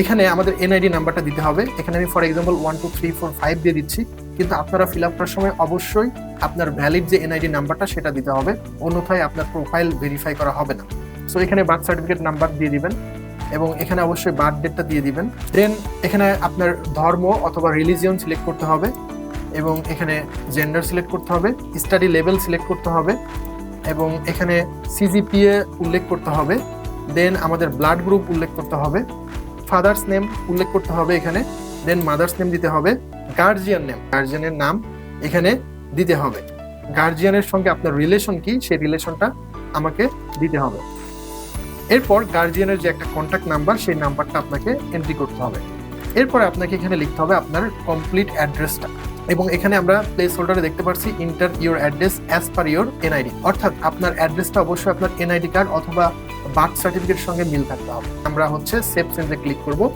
এখানে আমাদের এনআইডি নাম্বারটা দিতে হবে। এখানে আমি for example one two three four five দিয়ে দিচ্ছি। কিন্তু আপনারা ফিল আপ করার সময় অবশ্যই আপনার ভ্যালিড যে এনআইডি নাম্বারটা সেটা দিতে হবে। অন্যথায় আপনার প্রোফাইল ভেরিফাই করা হবে না। সো এখানে বার্থ সার্টিফিকেট নাম্বার দিয়ে দিবেন এবং এখানে অবশ্যই বার্থ ডেটটা দিয়ে দিবেন। দেন এখানে আপনার ধর্ম অথবা রিলিজিয়ন সিলেক্ট করতে হবে এবং এখানে জেন্ডার সিলেক্ট করতে হবে স্টাডি লেভেল সিলেক্ট করতে হবে এবং এখানে সিজিপিএ উল্লেখ করতে হবে। দেন আমাদের ব্লাড গ্রুপ উল্লেখ করতে হবে। ফাদার্স নেম উল্লেখ করতে হবে এখানে দেন মাদার্স নেম দিতে হবে গার্জিয়ান নেম গার্জিয়ানের নাম এখানে দিতে হবে। গার্জিয়ানের সঙ্গে আপনার রিলেশন কি, সেই রিলেশনটা আমাকে দিতে হবে। এরপর গার্জিয়ানের যে একটা কন্ট্যাক্ট নাম্বার সেই নাম্বারটা আপনাকে এন্ট্রি করতে হবে। এরপরে আপনাকে এখানে লিখতে হবে আপনার কমপ্লিট অ্যাড্রেসটা এবং এখানে আমরা প্লেস হোল্ডারে দেখতে পাচ্ছি enter your address as per your NID অর্থাৎ আপনার অ্যাড্রেসটা অবশ্যই আপনার এনআইডি কার্ড অথবা বার্থ সার্টিফিকেটের সঙ্গে মিল থাকতে হবে। আমরা হচ্ছে সেফ সেন্সে ক্লিক করব।